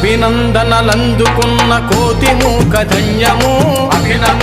అభినందనలందుకున్న కోతి మూక ధన్యము. అభినందనలందుకున్న